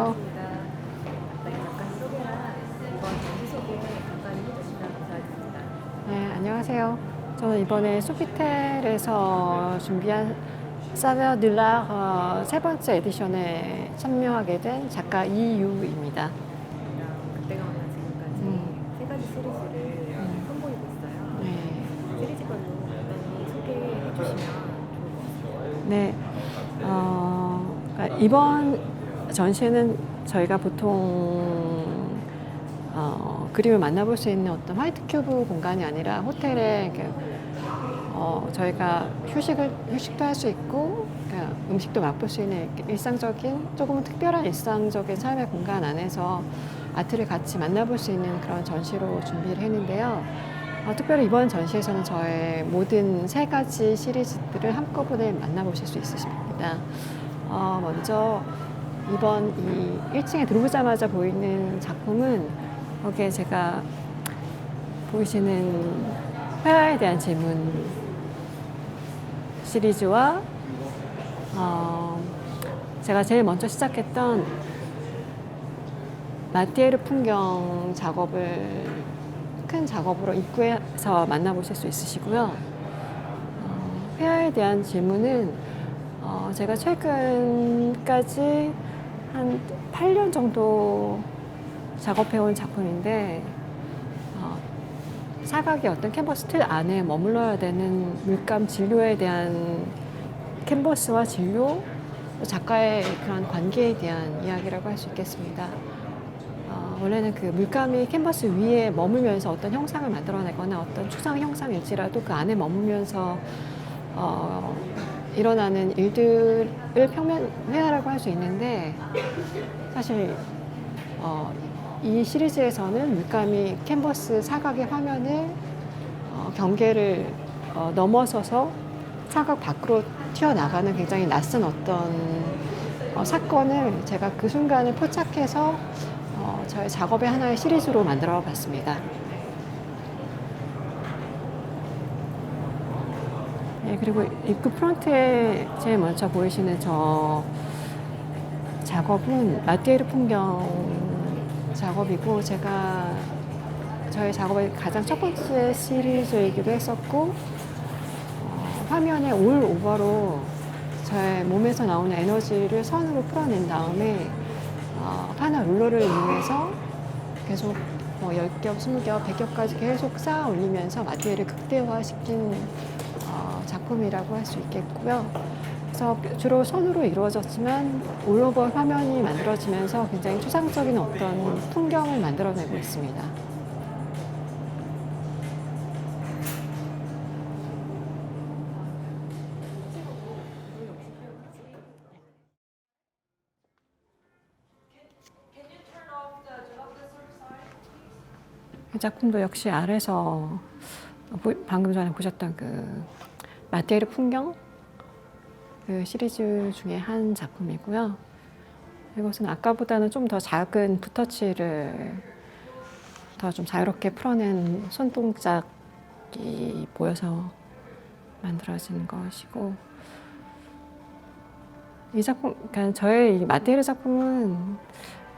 안녕하세요. 네. 네, 안녕하세요. 저는 이번에 소피텔에서 준비한 사베어 들라 어, 세 번째 에디션에 참여하게 된 작가 이유입니다. 그때가 만나 지금까지 음. 세 가지 시리즈를 음. 선보이고 있어요. 네. 시리즈별로 간단히 소개해 주시면 좋을 것 같습니다. 네. 어, 그러니까 이번 전시회는 저희가 보통 어, 그림을 만나볼 수 있는 어떤 화이트 큐브 공간이 아니라 호텔에 이렇게 어, 저희가 휴식을 휴식도 할 수 있고 그러니까 음식도 맛볼 수 있는 일상적인 조금 특별한 일상적인 삶의 공간 안에서 아트를 같이 만나볼 수 있는 그런 전시로 준비를 했는데요. 어, 특별히 이번 전시에서는 저의 모든 세 가지 시리즈들을 한꺼번에 만나보실 수 있으십니다. 어, 먼저 이번 이 1층에 들어오자마자 보이는 작품은 거기에 제가 보이시는 회화에 대한 질문 시리즈와 어, 제가 제일 먼저 시작했던 마티에르 풍경 작업을 큰 작업으로 입구에서 만나보실 수 있으시고요. 어, 회화에 대한 질문은 어, 제가 최근까지 한 8년 정도 작업해온 작품인데 어, 사각의 어떤 캔버스 틀 안에 머물러야 되는 물감 진료에 대한 캔버스와 진료, 또 작가의 그런 관계에 대한 이야기라고 할 수 있겠습니다. 어, 원래는 그 물감이 캔버스 위에 머물면서 어떤 형상을 만들어내거나 어떤 추상 형상일지라도 그 안에 머물면서 어, 일어나는 일들을 평면 회화라고 할 수 있는데 사실 어, 이 시리즈에서는 물감이 캔버스 사각의 화면을 어, 경계를 어, 넘어서서 사각 밖으로 튀어나가는 굉장히 낯선 어떤 어, 사건을 제가 그 순간을 포착해서 어, 저의 작업의 하나의 시리즈로 만들어 봤습니다. 네, 그리고 입구 프론트에 제일 먼저 보이시는 저 작업은 마티에르 풍경 작업이고 제가 저의 작업의 가장 첫 번째 시리즈이기도 했었고 어, 화면에 올 오버로 저의 몸에서 나오는 에너지를 선으로 풀어낸 다음에 어, 파나 룰러를 이용해서 계속 뭐 10겹, 20겹, 100겹까지 계속 쌓아 올리면서 마티에르를 극대화시킨 어, 작품이라고 할 수 있겠고요. 그래서 주로 선으로 이루어졌지만 올오버 화면이 만들어지면서 굉장히 추상적인 어떤 풍경을 만들어내고 있습니다. 이 작품도 역시 아래서 보- 방금 전에 보셨던 그 마테르 풍경 그 시리즈 중에 한 작품이고요. 이것은 아까보다는 좀 더 작은 붓터치를 더 좀 자유롭게 풀어낸 손동작이 보여서 만들어진 것이고 이 작품, 그러니까 저의 이 마테르 작품은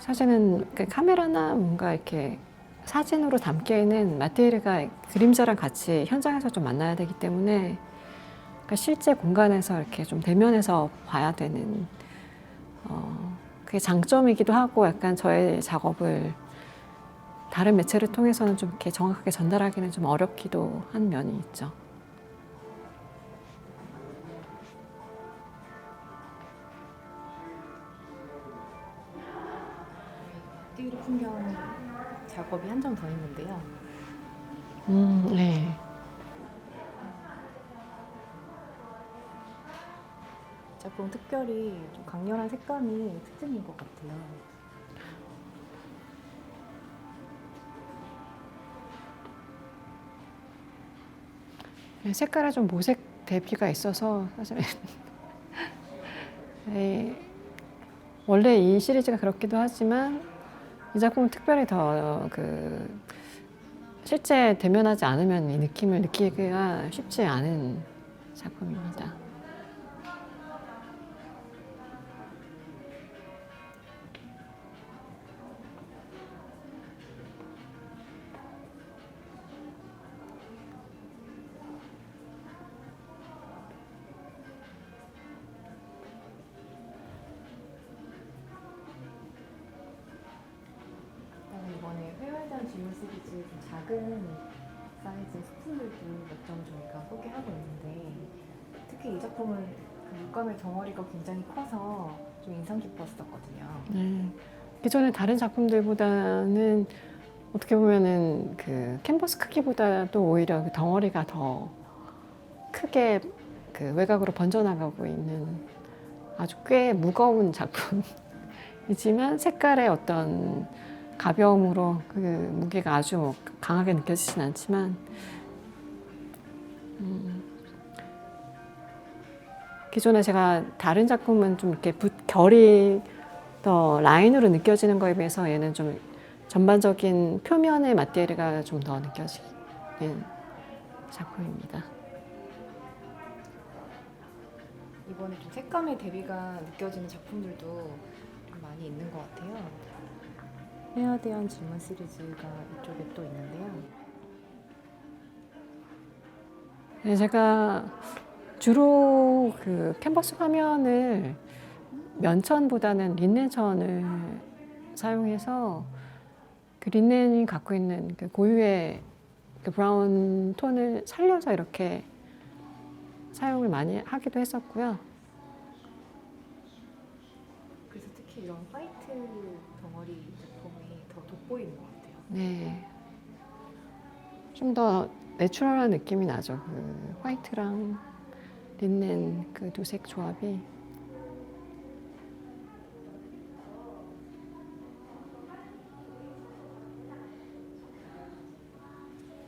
사실은 그 카메라나 뭔가 이렇게 사진으로 담기에는 마테르가 그림자랑 같이 현장에서 좀 만나야 되기 때문에 그러니까 실제 공간에서 이렇게 좀 대면해서 봐야 되는 어, 그게 장점이기도 하고 약간 저의 작업을 다른 매체를 통해서는 좀 이렇게 정확하게 전달하기는 좀 어렵기도 한 면이 있죠. 띠르 풍경 작업이 한 점 더 있는데요. 음, 네. 작품 특별히 좀 강렬한 색감이 특징인 것 같아요. 색깔에 좀 모색 대비가 있어서 사실 네, 원래 이 시리즈가 그렇기도 하지만 이 작품은 특별히 더 그 실제 대면하지 않으면 이 느낌을 느끼기가 쉽지 않은 작품입니다. 시리즈 좀 작은 사이즈의 스푼들도 몇 점 저희가 소개하고 있는데 특히 이 작품은 그 물감의 덩어리가 굉장히 커서 좀 인상 깊었었거든요. 네. 기존의 다른 작품들보다는 어떻게 보면은 그 캔버스 크기보다도 오히려 그 덩어리가 더 크게 그 외곽으로 번져나가고 있는 아주 꽤 무거운 작품이지만 색깔의 어떤 가벼움으로 그 무게가 아주 뭐 강하게 느껴지진 않지만 음, 기존에 제가 다른 작품은 좀 이렇게 붓 결이 더 라인으로 느껴지는 거에 비해서 얘는 좀 전반적인 표면의 마테리가 좀 더 느껴지는 작품입니다. 이번에 좀 색감의 대비가 느껴지는 작품들도 좀 많이 있는 것 같아요. 헤어에 대한 질문 시리즈가 이쪽에 또 있는데요. 네, 제가 주로 그 캔버스 화면을 면천보다는 린넨천을 사용해서 그 린넨이 갖고 있는 그 고유의 그 브라운 톤을 살려서 이렇게 사용을 많이 하기도 했었고요. 그래서 특히 이런 화이트 보이는 것 같아요. 네. 좀 더 내추럴한 느낌이 나죠. 그 화이트랑 린넨 그 두 색 조합이.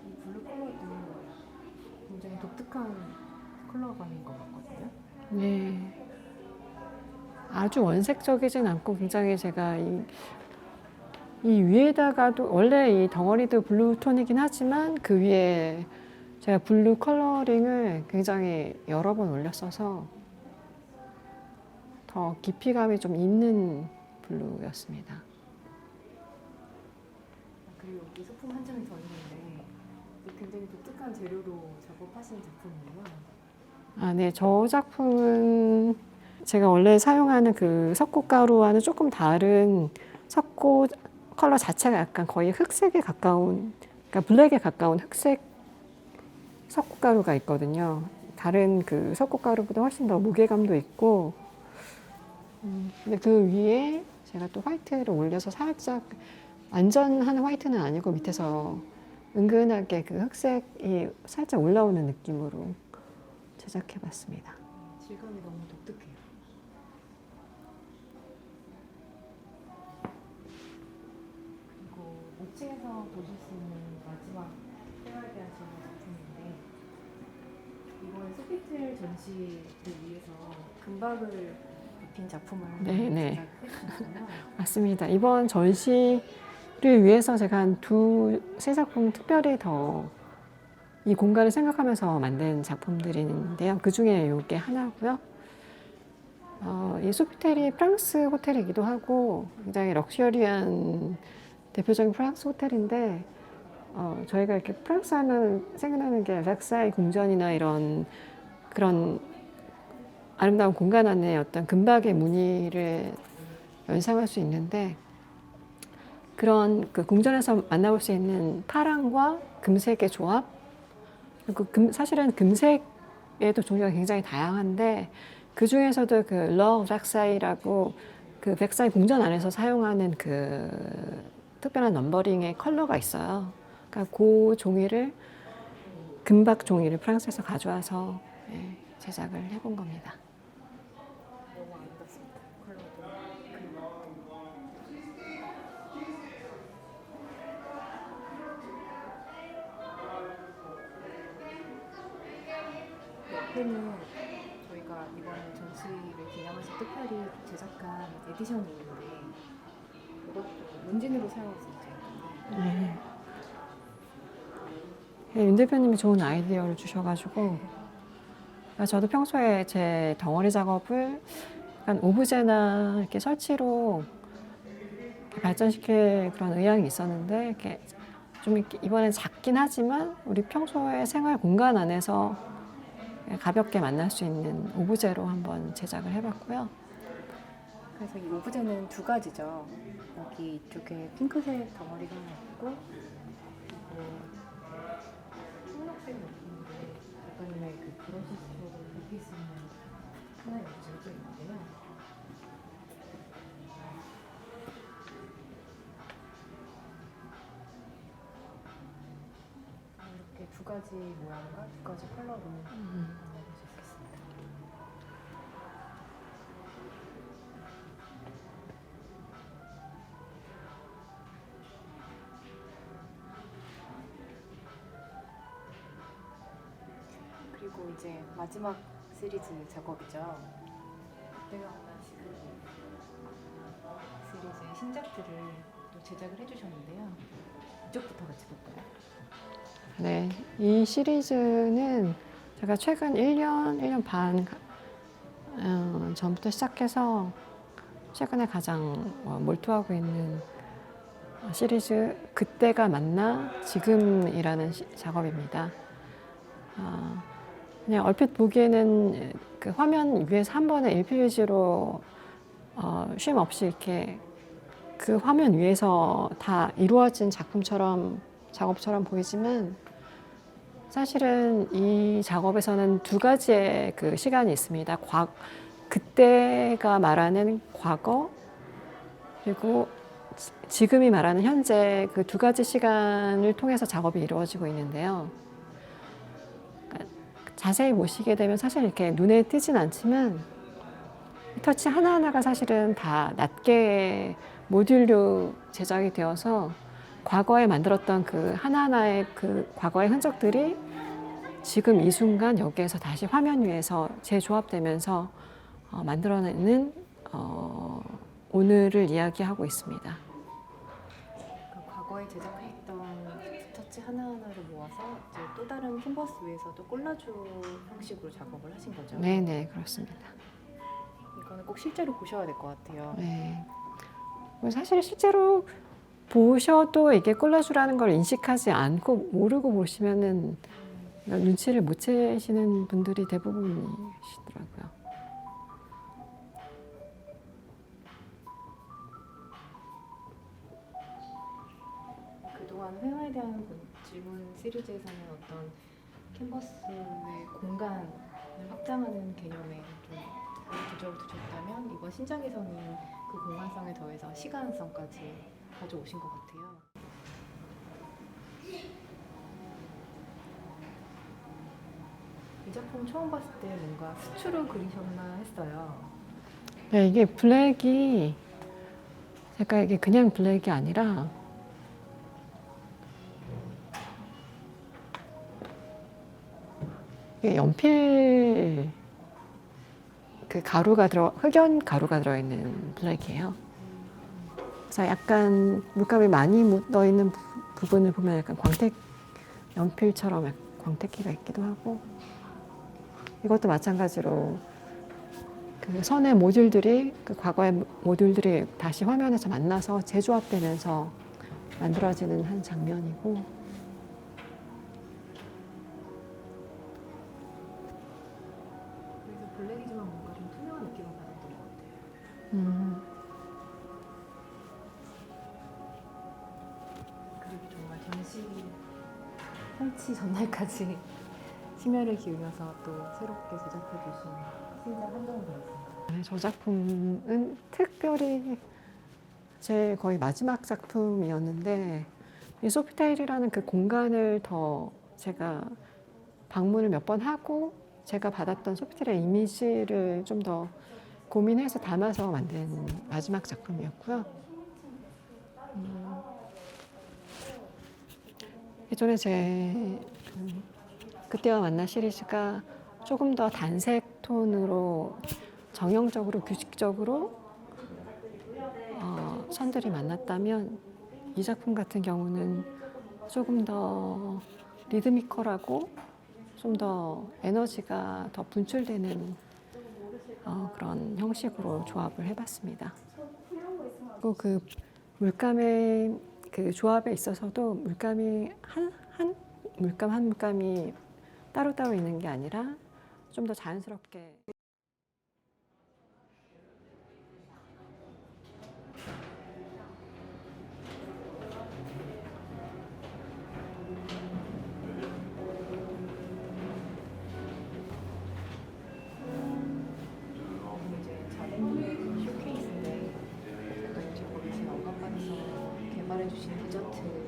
이 블루 컬러도 굉장히 독특한 컬러감인 것 같거든요. 네. 아주 원색적이진 않고 굉장히 제가 이, 이 위에다가도 원래 이 덩어리도 블루 톤이긴 하지만 그 위에 제가 블루 컬러링을 굉장히 여러 번 올렸어서 더 깊이감이 좀 있는 블루였습니다. 그리고 여기 소품 한 장이 더 있는데 굉장히 독특한 재료로 작업하신 작품이에요. 아, 네. 저 작품은 제가 원래 사용하는 그 석고가루와는 조금 다른 석고 컬러 자체가 약간 거의 흑색에 가까운, 그러니까 블랙에 가까운 흑색 석고가루가 있거든요. 다른 그 석고가루보다 훨씬 더 무게감도 있고, 음, 근데 그 위에 제가 또 화이트를 올려서 살짝 완전한 화이트는 아니고 밑에서 은근하게 그 흑색이 살짝 올라오는 느낌으로 제작해 봤습니다. 질감이 너무 독특해요. 그리고 5층에서 보실 수 있는 마지막 생활에 대한 질문 작품인데 이번 소피텔 전시를 위해서 금박을 입힌 작품을 네, 네. 제작했잖아요. 맞습니다. 이번 전시를 위해서 제가 한 두 세 작품 특별히 더 이 공간을 생각하면서 만든 작품들인데요. 그 중에 이게 하나고요. 어, 이 소피텔이 프랑스 호텔이기도 하고 굉장히 럭셔리한 대표적인 프랑스 호텔인데 어, 저희가 이렇게 프랑스 하면 생각나는 게 렉사이 궁전이나 이런 그런 아름다운 공간 안에 어떤 금박의 무늬를 연상할 수 있는데 그런 그 궁전에서 만나볼 수 있는 파랑과 금색의 조합 그리고 금, 사실은 금색에도 종류가 굉장히 다양한데 그 중에서도 그 러브 렉사이라고 그 백사이 궁전 안에서 사용하는 그 특별한 넘버링의 컬러가 있어요. 그러니까 그 종이를 금박 종이를 프랑스에서 가져와서 예, 제작을 해본 겁니다. 저희가 이번 전시를 기념해서 특별히 제작한 에디션이 있는데 문진으로 사용할 수 있죠. 네. 네, 윤 대표님이 좋은 아이디어를 주셔가지고 그러니까 저도 평소에 제 덩어리 작업을 약간 오브제나 이렇게 설치로 이렇게 발전시킬 그런 의향이 있었는데 이렇게 좀 이렇게 이번엔 작긴 하지만 우리 평소의 생활 공간 안에서 가볍게 만날 수 있는 오브제로 한번 제작을 해봤고요. 그래서 이 오브제는 두 가지죠. 여기 이쪽에 핑크색 덩어리가 하나 있고 흰록색 느낌인데 약간의 그 브러시식으로 느낄 수 있는 하나의 오브제도 있는데요. 이렇게 두 가지 모양과 두 가지 컬러로 음. 마지막 시리즈 작업이죠. 내가 시리즈의 신작들을 또 제작을 해주셨는데요. 이쪽부터 같이 볼까요? 네, 이 시리즈는 제가 최근 1년, 1년 반 어, 전부터 시작해서 최근에 가장 어, 몰두하고 있는 시리즈 그때가 맞나 지금이라는 시- 작업입니다. 아, 그냥 얼핏 보기에는 그 화면 위에서 한 번에 1페이지로 어, 쉼 없이 이렇게 그 화면 위에서 다 이루어진 작품처럼 작업처럼 보이지만 사실은 이 작업에서는 두 가지의 그 시간이 있습니다. 과, 그때가 말하는 과거 그리고 지- 지금이 말하는 현재 그 두 가지 시간을 통해서 작업이 이루어지고 있는데요. 자세히 보시게 되면 사실 이렇게 눈에 띄진 않지만 이 터치 하나하나가 사실은 다 낱개 모듈로 제작이 되어서 과거에 만들었던 그 하나하나의 그 과거의 흔적들이 지금 이 순간 여기에서 다시 화면 위에서 재조합되면서 어, 만들어내는 어, 오늘을 이야기하고 있습니다. 그 과거에 제작했던 터치 하나하나를 모아서 이제 또 다른 캔버스 위에서 또 콜라주 형식으로 작업을 하신 거죠? 네, 네, 그렇습니다. 이거는 꼭 실제로 보셔야 될 것 같아요. 네. 그리고 사실 실제로 보셔도 이게 콜라주라는 걸 인식하지 않고 모르고 보시면은 눈치를 못 채시는 분들이 대부분이시더라고요. 그동안 회화에 대한 시리즈에서는 어떤 캔버스의 공간을 확장하는 개념에 좀 조절을 두셨다면 이번 신작에서는 그 공간성에 더해서 시간성까지 가져오신 것 같아요. 이 작품 처음 봤을 때 뭔가 수추로 그리셨나 했어요. 네, 이게 블랙이 제가 이게 그냥 블랙이 아니라 연필 그 가루가 들어 흑연 가루가 들어 있는 블랙이에요. 그래서 약간 물감이 많이 묻어 있는 부- 부분을 보면 약간 광택 연필처럼 광택기가 있기도 하고 이것도 마찬가지로 그 선의 모듈들이 그 과거의 모듈들이 다시 화면에서 만나서 재조합되면서 만들어지는 한 장면이고 설치 전날까지 심혈을 기울여서 또 새롭게 제작해 주신 신작 한정이 되었습니다. 네, 저 작품은 특별히 제 거의 마지막 작품이었는데 이 소피타일이라는 그 공간을 더 제가 방문을 몇 번 하고 제가 받았던 소피타일의 이미지를 좀 더 고민해서 담아서 만든 마지막 작품이었고요. 음, 예전에 제 음, 그때와 만나 시리즈가 조금 더 단색 톤으로 정형적으로 규칙적으로 어, 선들이 만났다면 이 작품 같은 경우는 조금 더 리드미컬하고 좀 더 에너지가 더 분출되는 어, 그런 형식으로 조합을 해봤습니다. 그리고 그 물감의 그 조합에 있어서도 물감이 한, 한 물감 한 물감이 따로따로 있는 게 아니라 좀 더 자연스럽게. 이제 자본주의 쇼케이스인데 또 저번에 언급받아서 개발해 주신 디저트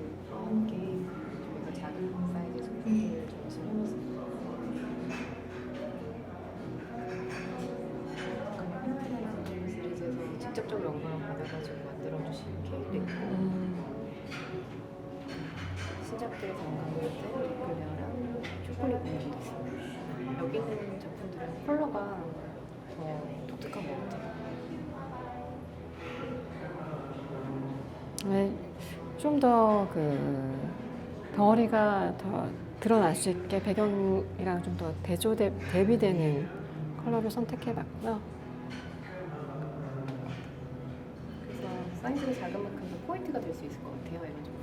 좀 더 그 덩어리가 더 드러날 수 있게 배경이랑 좀 더 대조 대, 대비되는 컬러를 선택해봤고요. 그래서 사이즈가 작은 만큼 더 포인트가 될 수 있을 것 같아요. 이런 작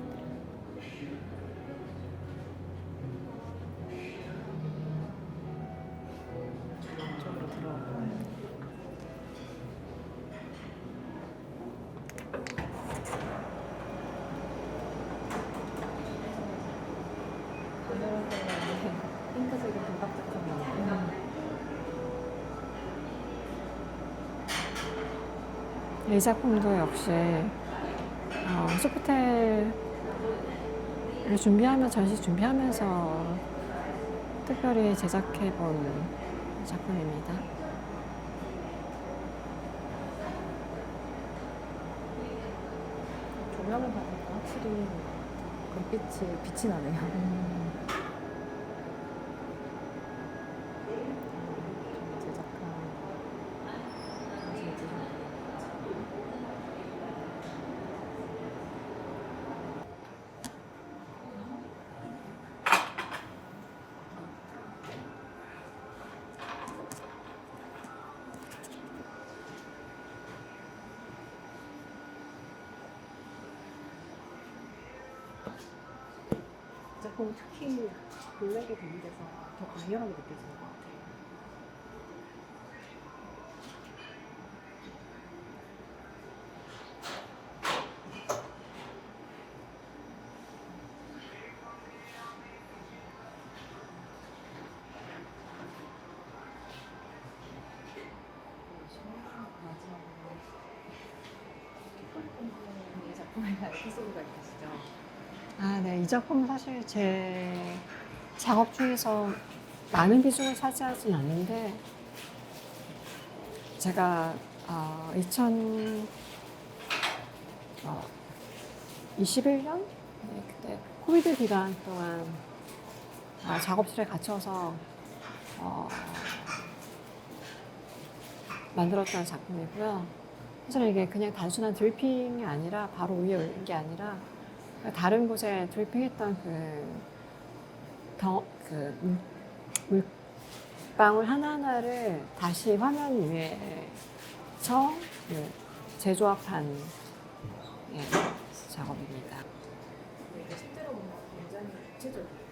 이 작품도 역시 어, 소프텔을 준비하면 전시 준비하면서 특별히 제작해 본 작품입니다. 조명을 받으니까 확실히 금빛이 빛이 나네요. 좀 제작한 모습이 작품 특히 블랙에 대비돼서 더 강렬하게 느껴지는 것 같아요. 마지막으로 이 작품에 대한 에피소드가 있으시죠? 아, 네. 이 작품은 사실 제 작업 중에서 많은 비중을 차지하진 않는데, 제가 어, 2021년? 네, 그때 코비드 기간 동안 아, 작업실에 gat혀서 어, 만들었던 작품이고요. 사실 이게 그냥 단순한 드리핑이 아니라 바로 위에 올린 게 아니라 다른 곳에 드리핑했던 그, 덩, 그 물, 물방울 하나하나를 다시 화면 위에서 그 재조합한 예, 작업입니다. 이게 실제로 굉장히 구체적이에요.